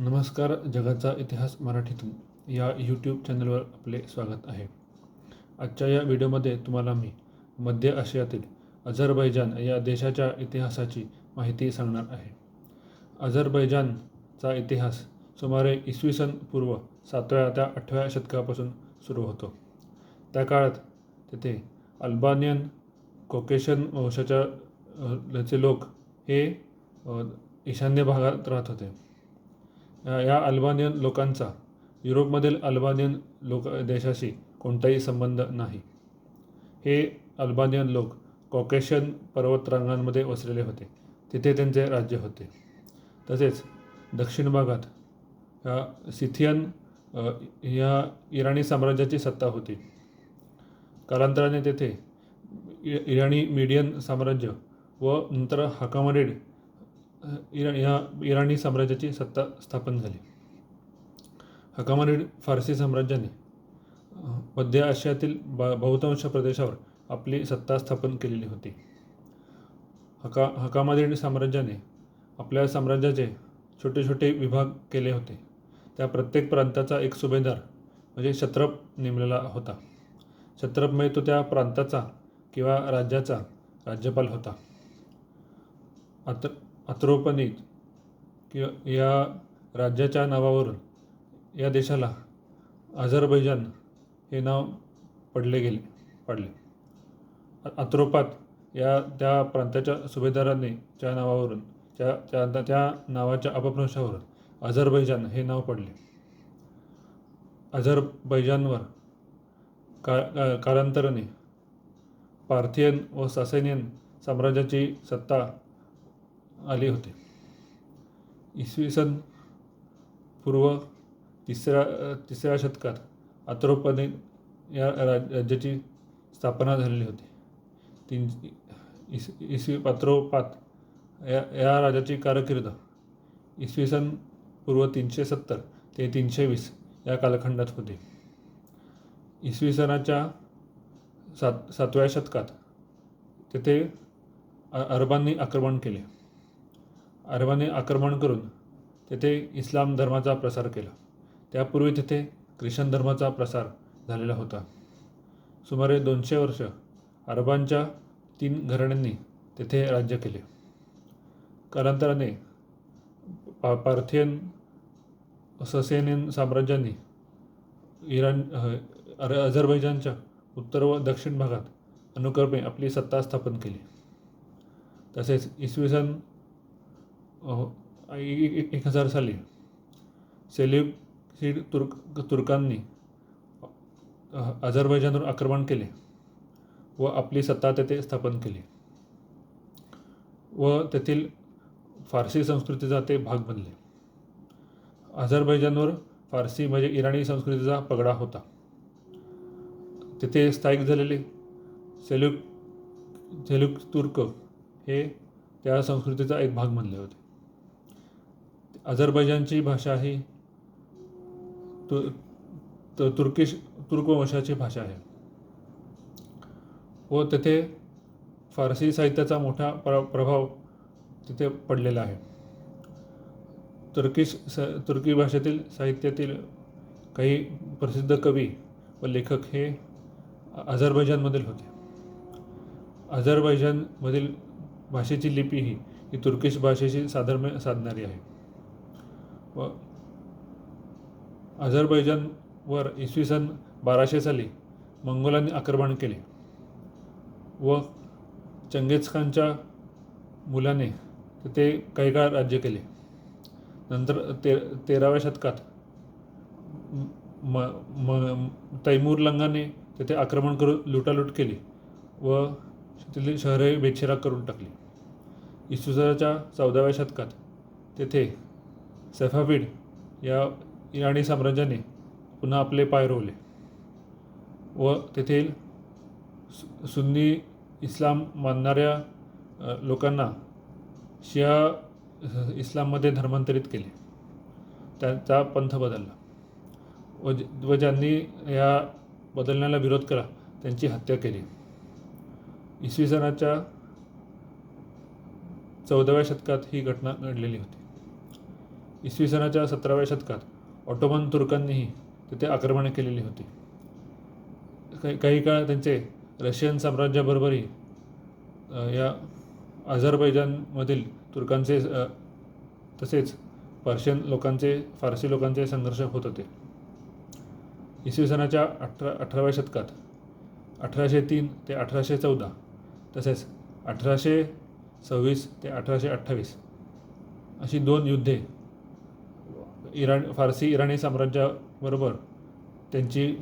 नमस्कार जगाचा इतिहास मराठीतून. या यूट्यूब चॅनलवर आपले स्वागत आहे. आजच्या या व्हिडिओमध्ये तुम्हाला मी मध्य आशियातील अझरबैजान या देशाच्या इतिहासाची माहिती सांगणार आहे. अझरबैजानचा इतिहास सुमारे इसवी सन पूर्व सातव्या त्या आठव्या शतकापासून सुरू होतो. त्या काळात तेथे अल्बानियन कोकेशन वंशाच्या लचे लोक हे ईशान्य भागात राहत होते. या अल्बानियन लोकांचा युरोपमधील अल्बानियन लोक देशाशी कोणताही संबंध नाही. हे अल्बानियन लोक कॉकेशियन पर्वतरांगांमध्ये वसलेले होते. तिथे त्यांचे राज्य होते. तसेच दक्षिण भागात या सिथियन ह्या या इराणी साम्राज्याची सत्ता होती. कालांतराने तेथे इराणी मीडियन साम्राज्य व नंतर हाकामरेड इरा या इराणी साम्राज्याची सत्ता स्थापन झाली. हकामानीड फारसी साम्राज्याने मध्य आशियातील ब बहुतांश प्रदेशावर आपली सत्ता स्थापन केलेली होती. हका हकामरेड साम्राज्याने आपल्या साम्राज्याचे छोटे छोटे विभाग केले होते. त्या प्रत्येक प्रांताचा एक सुभेदार म्हणजे क्षत्रप नेमलेला होता. छत्रप म्हणजे तो त्या प्रांताचा किंवा राज्याचा राज्यपाल होता. आता अत्रोपनीत किंवा या राज्याच्या नावावरून या देशाला अझरबैजान हे नाव पडले गेले पडले. अत्रोपात या त्या प्रांताच्या सुभेदारांनी च्या नावावरून त्या त्या त्या नावाच्या अपभ्रंशावरून अझरबैजान हे नाव पडले. अझरबैजानवर का का- कालांतराने पार्थियन व सासेनियन साम्राज्याची सत्ता आले होते. इसवी सन पूर्व तिसऱ्या तिसऱ्या शतकात आत्रोपने या राज राज्याची स्थापना झालेली होती. तीन इस इसवी पात्रोपात या या राजाची कारकीर्द इसवी सन पूर्व तीनशे सत्तर ते तीनशे वीस या कालखंडात होते. इसवी सनाच्या सात सातव्या शतकात तेथे अ- अरबांनी आक्रमण केले. अरबाने आक्रमण करून तेथे इस्लाम धर्माचा प्रसार केला. त्यापूर्वी तेथे ख्रिश्चन धर्माचा प्रसार झालेला होता. सुमारे दोनशे वर्ष अरबांच्या तीन घराण्यांनी तेथे राज्य केले. कालांतराने पा पार्थियन ससेनियन साम्राज्यांनी इराण अर अझरबैजानच्या उत्तर व दक्षिण भागात अनुक्रमे आपली सत्ता स्थापन केली. तसेच इसवी सन एक हजार साली. सेल्युसिड तुर्क तुर्कांनी अझरबैजानवर आक्रमण केले व आपली सत्ता तेथे स्थापन केली. व तेथील फारसी संस्कृतीचा ते भाग बनले. अझरबैजानवर फारसी म्हणजे इराणी संस्कृतीचा पगडा होता. तेथे स्थायिक झालेले सेल्युक सेल्युक तुर्क हे त्या संस्कृतीचा एक भाग बनले होते. अझरबैजानची भाषा ही तु तुर्किश तुर्क वंशाची भाषा आहे. व तेथे फारसी साहित्याचा मोठा प्र प्रभाव तिथे पडलेला आहे. तुर्किश स तुर्की भाषेतील साहित्यातील काही प्रसिद्ध कवी व लेखक हे अझरबैजानमधील होते. अझरबैजानमधील भाषेची लिपी ही ही तुर्किश भाषेशी साधर्म्य साधणारी आहे. व अझरबैजानवर इसवी सन बाराशे साली मंगोलांनी आक्रमण केले व चंगेज खानच्या मुलाने तिथे काही काळ राज्य केले. नंतर ते तेराव्या शतकात म म तैमूर लंगाने तेथे आक्रमण करून लुटालूट केली व तिथली शहरे बेचिराग करून टाकली. इसवी सनाच्या चौदाव्या शतकात तेथे सफाविड या इराणी साम्राज्याने पुन्हा आपले पाय रोवले व तेथील सु- सुन्नी इस्लाम मानणाऱ्या लोकांना शिया इस्लाममध्ये धर्मांतरित केले. त्यांचा पंथ बदलला. व व ज्यांनी या बदलण्याला विरोध केला त्यांची हत्या केली. इसवी सणाच्या चौदाव्या शतकात ही घटना घडलेली होती. इसवी सनाच्या सतराव्या शतकात ऑटोमन तुर्कांनीही तिथे आक्रमणे केलेली होती. काही काही काळ त्यांचे रशियन साम्राज्याबरोबरही या अझरबैजानमधील तुर्कांचे तसेच पर्शियन लोकांचे फारसी लोकांचे संघर्ष होत होते. इसवी सनाच्या अठरा अठराव्या शतकात अठराशे तीन ते अठराशे चौदा तसेच अठराशे सव्वीस ते अठराशे अठ्ठावीस अशी दोन युद्धे इराण फारसी इराणी साम्राज्याबरोबर त्यांची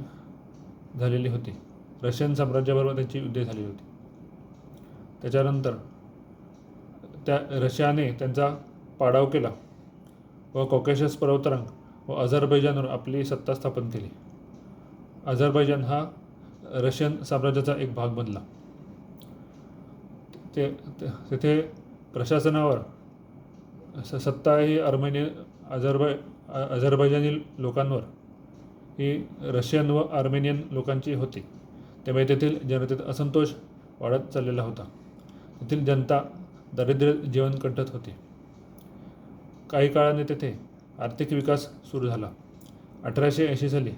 झालेली होती. रशियन साम्राज्याबरोबर त्यांची युद्धे झालेली होती. त्याच्यानंतर त्या रशियाने त्यांचा पाडाव केला व कॉकेशस पर्वतरांग व अझरबैजानवर आपली सत्ता स्थापन केली. अझरबैजान हा रशियन साम्राज्याचा एक भाग बनला. ते तेथे प्रशासनावर स सत्ता ही अर्मेनियन अझरबै अझरबैजानी लोकांवर ही रशियन व आर्मेनियन लोकांची होती. त्यामुळे तेथील जनतेत असंतोष वाढत चाललेला होता. तेथील जनता दारिद्र्य जीवन कंठत होती. काही काळाने तेथे आर्थिक विकास सुरू झाला. अठराशे ऐंशी साली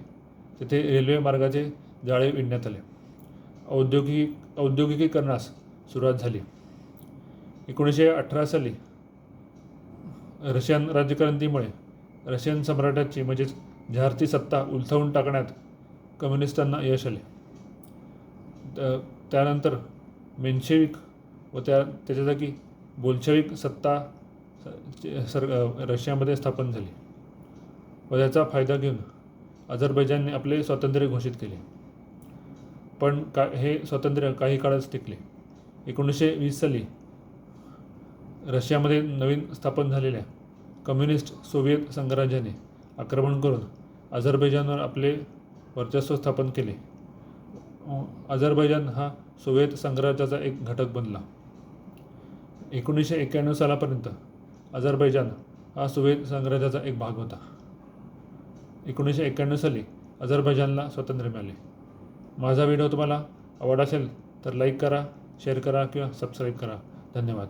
तेथे रेल्वे मार्गाचे जाळे विणण्यात आले. औद्योगिक औद्योगिकीकरणास सुरुवात झाली. एकोणीसशे अठरा साली रशियन राज्यक्रांतीमुळे रशियन सम्राटाची म्हणजेच झारची सत्ता उलथवून टाकण्यात कम्युनिस्टांना यश आले. त्यानंतर मेन्शेविक व त्या त्याच्या जागी बोल्शेविक सत्ता सर रशियामध्ये स्थापन झाली. व त्याचा फायदा घेऊन अझरबैजानने आपले स्वातंत्र्य घोषित केले. पण का हे स्वातंत्र्य काही काळच टिकले. एकोणीसशे वीस साली रशियामध्ये नवीन स्थापन झालेल्या कम्युनिस्ट सोव्हिएत संघराज्याने आक्रमण करून अझरबैजानवर आपले वर्चस्व स्थापन केले. अझरबैजान हा सोव्हिएत संघराज्याचा एक घटक बनला. एकोणीसशे एक्क्याण्णव सालापर्यंत अझरबैजान हा सोव्हिएत संघराज्याचा एक भाग होता. एकोणीसशे एक्क्याण्णव साली अझरबैजानला स्वातंत्र्य मिळाले. माझा व्हिडिओ तुम्हाला आवड असेल तर लाईक करा शेअर करा किंवा सबस्क्राईब करा. धन्यवाद.